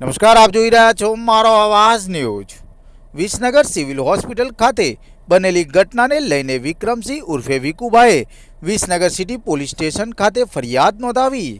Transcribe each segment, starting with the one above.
નમસ્કાર, આપ જોઈ રહ્યા છો મારો અવાજ ન્યૂઝ. વિસનગર સિવિલ હોસ્પિટલ ખાતે બનેલી ઘટનાને લઈને વિક્રમસિંહ ઉર્ફે વિકુભાઈએ વિસનગર સિટી પોલીસ સ્ટેશન ખાતે ફરિયાદ નોંધાવી.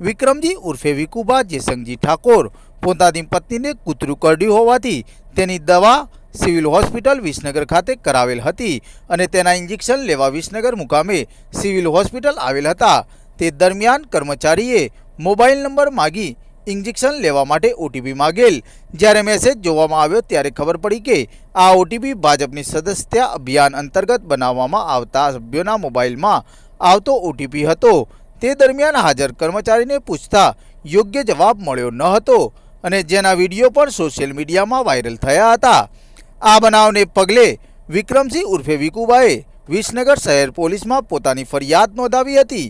વિક્રમજી ઉર્ફે વિકુભા જેસંગજી ઠાકોર પોતાની પત્નીને કૂતરું કરડ્યું હોવાથી તેની દવા સિવિલ હોસ્પિટલ વિસનગર ખાતે કરાવેલ હતી અને તેના ઇન્જેક્શન લેવા વિસનગર મુકામે સિવિલ હોસ્પિટલ આવેલ હતા. તે દરમિયાન કર્મચારીએ મોબાઈલ નંબર માગી ઇન્જેક્શન લેવા માટે ઓટીપી માગેલ. જ્યારે મેસેજ જોવામાં આવ્યો ત્યારે ખબર પડી કે આ ઓટીપી ભાજપની સદસ્ય અભિયાન અંતર્ગત બનાવવામાં આવતા સભ્યોના મોબાઈલમાં આવતો ઓટીપી હતો. તે દરમિયાન હાજર કર્મચારીને પૂછતા યોગ્ય જવાબ મળ્યો ન હતો અને જેના વીડિયો પણ સોશિયલ મીડિયામાં વાયરલ થયા હતા. આ બનાવને પગલે વિક્રમસિંહ ઉર્ફે વિકુબાએ વિસનગર શહેર પોલીસમાં પોતાની ફરિયાદ નોંધાવી હતી.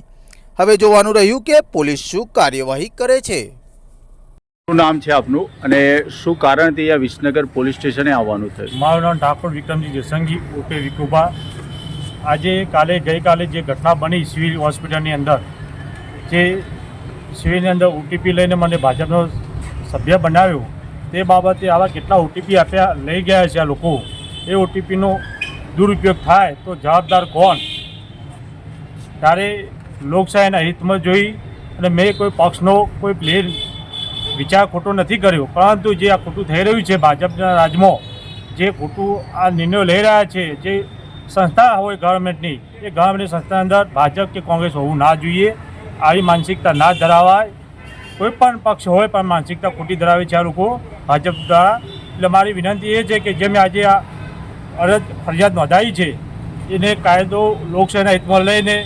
હવે જોવાનું રહ્યું કે પોલીસ શું કાર્યવાહી કરે છે. શું નામ છે આપનું અને શું કારણથી આ વિસનગર પોલીસ સ્ટેશને આવવાનું થયું? મારું નામ ઠાકોર વિક્રમજી જસંગી ઉર્ફે વિકુભા આજે કાલે, ગઈકાલે જે ઘટના બની સિવિલ હોસ્પિટલની અંદર, જે સિવિલની અંદર ઓટીપી લઈને મને ભાજપનો સભ્ય બનાવ્યો, તે બાબતે આવા કેટલા ઓટીપી આપ્યા, લઈ ગયા છે આ લોકો. એ ઓટીપીનો દુરુપયોગ થાય તો જવાબદાર કોણ? ત્યારે લોકશાહીના હિતમાં જોઈ અને મેં કોઈ પક્ષનો કોઈ પ્લેન વિચાર ખોટો નથી કર્યો. પરંતુ જે આ ખોટું થઈ રહ્યું છે ભાજપના રાજમાં, જે ખોટું આ નિર્ણયો લઈ રહ્યા છે, જે સંસ્થા હોય ગવર્મેન્ટની એ ગવર્મેન્ટની સંસ્થા અંદર ભાજપ કે કોંગ્રેસ હોવું ના જોઈએ. આવી માનસિકતા ના ધરાવાય. કોઈ પણ પક્ષ હોય પણ માનસિકતા ખોટી ધરાવે છે આ લોકો ભાજપ દ્વારા. એટલે મારી વિનંતી એ છે કે જે મેં આજે આ અરજ ફરિયાદ નોંધાવી છે, એને કાયદો લોકશાહીના હિતમાં લઈને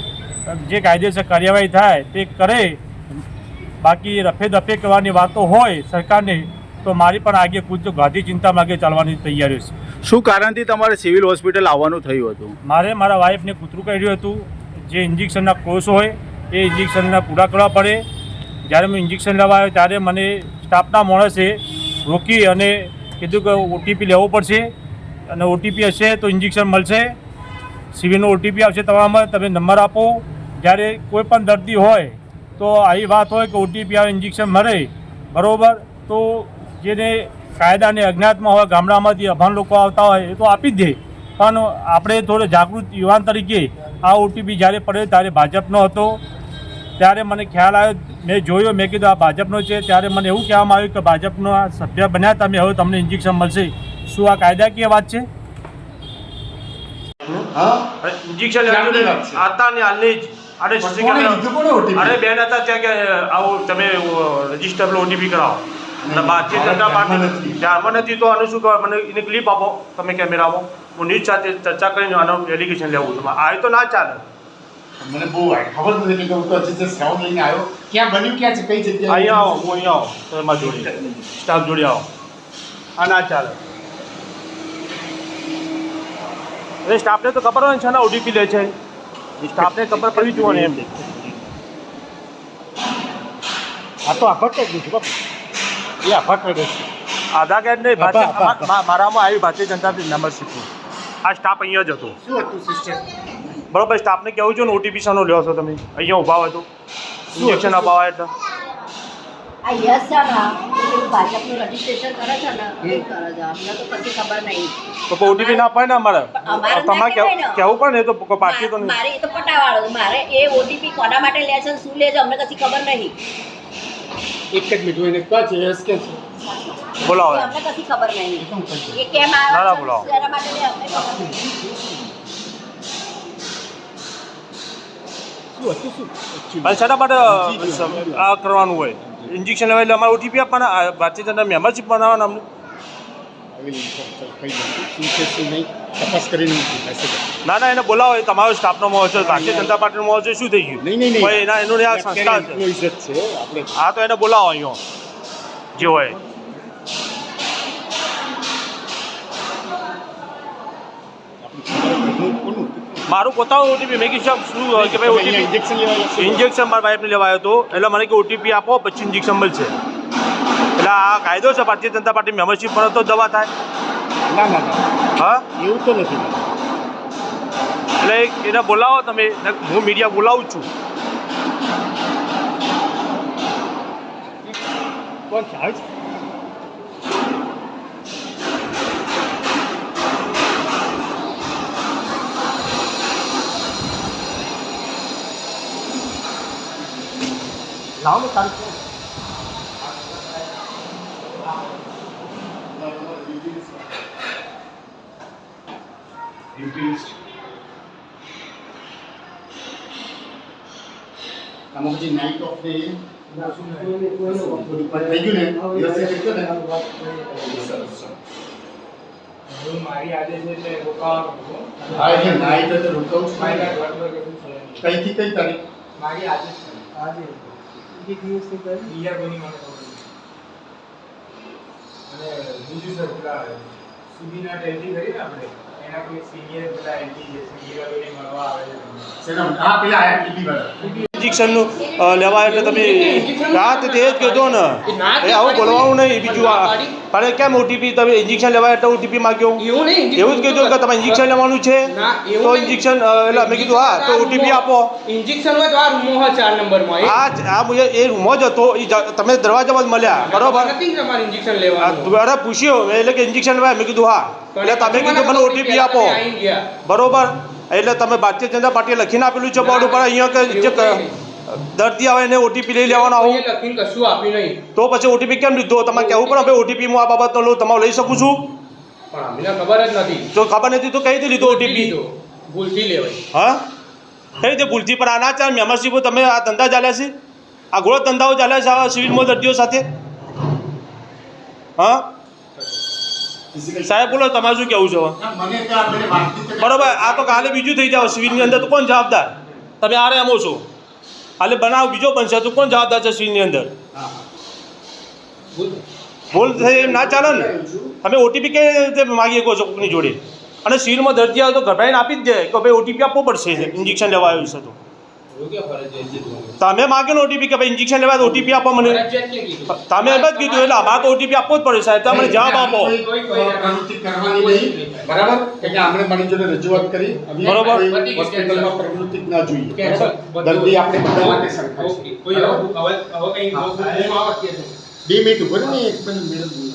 જે કાયદેસર કાર્યવાહી થાય તે કરે. બાકી રફે દફે કરવાની વાતો હોય સરકારની તો મારી પણ આગે કૂદ ગાંધી ચિંતા માગે ચાલવાની તૈયારી છે. શું કારણથી તમારે સિવિલ હોસ્પિટલ આવવાનું થયું હતું? મારે મારા વાઈફને કૂતરું કાઢ્યું હતું. જે ઇન્જેક્શનના કોર્સ હોય એ ઇન્જેક્શનના પૂરા કરવા પડે. જ્યારે હું ઇન્જેક્શન લેવા આવ્યો ત્યારે મને સ્ટાફના માણસે રોકી અને કીધું કે ઓટીપી લેવો પડશે. અને ઓટીપી હશે તો ઇન્જેક્શન મળશે. સિવિલનો ઓટીપી આવશે તમારામાં તમે નંબર આપો. જ્યારે કોઈ પણ દર્દી હોય તો આવી વાત હોય કે ઓટીપી આવે ઇન્જેક્શન મળે બરાબર? તો જેને કાયદાને અજ્ઞાતમાં હોય ગામડામાંથી અભાન લોકો આવતા હોય એ તો આપી જ દે. પણ આપણે થોડો જાગૃત યુવાન તરીકે આ ઓટીપી જ્યારે પડે ત્યારે ભાજપનો હતો. ત્યારે મને ખ્યાલ આવ્યો મેં જોયો મેં કીધું આ ભાજપનો છે. ત્યારે મને એવું કહેવામાં આવ્યું કે ભાજપનો આ સભ્ય બન્યા તમે હવે તમને ઇન્જેક્શન મળશે. શું આ કાયદાકીય વાત છે? હા? ઇન્જેક્શન ને હાલની જ. અરે? કોણે OTP? અરે બેન હતા ત્યાં કે આવો તમે રજિસ્ટર પેલો ઓટીપી કરાવો. અને ધ્યાનમાં પાર્ટી નથી. ધ્યાનમાં નથી તો આનું શું કહેવાય? મને એની ક્લિપ આપો તમે કેમેરામાં. હું ન્યૂઝ સાથે ચર્ચા કરીને આનો એલિગેશન લેવું. તમારે આ તો ના ચાલે. મને બહુ ખબર નથી કે હું તો હજી just લઈને આવ્યો. ક્યાં બન્યું? ક્યાં છે? કઈ જગ્યાએ અહીંયા આવો હું અહીંયા આવો. તમારા જોડે. સ્ટાફ જોડે આવો. આ ના ચાલે. અરે સ્ટાફને તો ખબર હોય છે ને ઓટીપી લે છે? સ્ટાફને ખબર પડવી જોઈએ એમ. આ તો આભાર કહી નથી એ આભાર કહી છે. આધાર કાર્ડ નહીં મારામાં આવી ભારતીય જનતા પાર્ટી મેમ્બરશીપ આ સ્ટાફ અહીંયા જ હતો. શું હતું સિસ્ટર બરોબર સ્ટાફને કેવું છે ને ઓટીપી શાનો લ્યો છો તમે. અહીંયા ઊભા હોય તો. ઇન્જેક્શન અપાવા એટલે. આ યસ છે ને એ ભાજપનું રજીસ્ટ્રેશન કરે છે ને એ કરે છે અમને તો કશી ખબર નહીં. તો ઓટીપી ના અપાય ને અમારે? તમારે કેવું કેવું પણ નહીં તો પાર્ટી તો નહીં. મારે એ તો પટાવાળો. મારે એ ઓટીપી કોના માટે લે છે શું લે છે અમને કશી ખબર નહીં. એક જ મિનિટ એને કહે છે યસ કે છે. બોલાવો એ અમને કશી ખબર નહીં. એ કેમ ના, ના, આવે બોલાવો. એના માટે લે અમને ખબર નહીં. શું હતું શું? પણ શાના માટે. આ કરવાનું હોય? ઇન્જેક્શન લેવા એટલે અમારે ઓટીપી આપવાના ભારતીય જનતા મેમ્બરશીપ બનાવવાના અમને. તપાસ કરીને ના ના એને બોલાવો એ તમારો સ્ટાફનો મોહ છે ભારતીય જનતા પાર્ટીનો મોહ છે શું થઈ ગયું? નહીં નહીં એના એનું આ સંસ્થા છે. હા તો એને બોલાવો અહીંયા જે હોય. મારું પોતાનું ઓટીપી મેં કીધું શું હોય કે ભાઈ ઓટીપી ઇન્જેક્શન ઇન્જેક્શન મારા વાઇફને લેવાયો હતો. એટલે મને કે ઓટીપી આપો પછી ઇન્જેક્શન મળશે. એટલે આ કાયદો છે ભારતીય જનતા પાર્ટી મેમ્બરશીપ પર તો દવા થાય. ના ના હા? એવું તો નથી. એટલે એને બોલાવો તમે. હું મીડિયા બોલાવું છું. કોણ આવે છે? લાવો ને ચાલુ કરો. આમાં પછી નાઇટ ઓફ ડે થઈ ગયું ને દિવસે થઈ ગયું ને મારી આદેશ એટલે રોકાવાનું હા એટલે નાઇટ એટલે રોકાવું છું. કઈથી કઈ તારીખ? મારી આદેશ આજે એક દિવસની પહેલી બિયાર બની મને ખબર અને બીજું સર પેલા સુધીના ટેન્ટી કરી ને આપણે એના કોઈ સિનિયર પેલા એન્ટી છે હીરાબેન મળવા આવે છે. હા પેલા આયા વાળા. ઇન્જેક્શનનું અ, લેવા એટલે તમે રાત તો જ કહેતો ને. એ આવું બોલવાનું નહીં. બીજું આ પણ કેમ ઓટીપી તમે ઇન્જેક્શન લેવા એટલે ઓટીપી માંગ્યો? એવું જ કીધું કે તમે ઇન્જેક્શન લેવાનું છે? તો ઇન્જેક્શન એટલે મેં કીધું હા તો ઓટીપી આપો. ઇન્જેક્શન હોય તો આ રૂમો હોય ચાર નંબરમાં એ. આ મુજબ એ રૂમો જ હતો એ તમે દરવાજામાં જ મળ્યા બરોબર? ઇન્જેક્શન લેવાનું. પૂછ્યો એટલે કે ઇન્જેક્શન લેવાય મેં કીધું હા. એટલે તમે કીધું મને ઓટીપી આપો. બરોબર? એટલે તમે ભારતીય જનતા પાર્ટીએ લખીને આપેલું છે બોર્ડ ઉપર અહીંયા કે જે દર્દી આવે એને ઓટીપી લઈ લેવાના આવું. લખીને કશું આપ્યું નહીં. તો પછી ઓટીપી કેમ લીધો? તમારે કહેવું પડે ભાઈ ઓટીપી હું આ બાબતનો લઉં તમારે લઈ શકું છું. પણ અમને ખબર જ નથી. તો ખબર નથી તો કઈ રીતે લીધો ઓટીપી ભૂલથી લેવાય. હા? કઈ રીતે ભૂલથી? પણ આના ચાર મેમ્બરશીપ તમે આ ધંધા ચાલ્યા છે? આ ગોળો ધંધાઓ ચાલ્યા છે આ સિવિલમાં દર્દીઓ સાથે? હા? સાહેબ બોલો તમારે શું કહેવું છે બરોબર આ તો કાલે બીજું થઈ જાવ સિવિલની અંદર તો કોણ જવાબદાર? તમે આરે એમો છો. કાલે બનાવ બીજો બનશે તો કોણ જવાબદાર છે સિવિલની અંદર? ભૂલ થઈ ના ચાલે ને? તમે ઓટીપી કઈ રીતે માગી શકો છો કોઈની જોડે? અને સિવિલમાં દર્દી આવે તો ગભરાઈને આપી જ દે કે ભાઈ ઓટીપી આપવો પડશે ઇન્જેક્શન લેવા આવ્યું છે તો. તમે માગ્યો ને ઓટીપી કે ભાઈ ઇન્જેક્શન લેવા ઓટીપી આપો મને. તમે એમ જ કીધું એટલે અમારે તો ઓટીપી આપવો જ પડે સાહેબ તમે જવાબ આપો. કોઈ- કોઈ પ્રવૃત્તિ કરવાની નહીં. બરાબર? કે કે આપણે મારી જોડે રજૂઆત કરી. બરોબર. હોસ્પિટલમાં પ્રવૃત્તિ ના જોઈએ. દર્દી આપણે બધા માટે સરખા છે બે મિનિટ ઊભો ને એક મિનિટ મેડમ.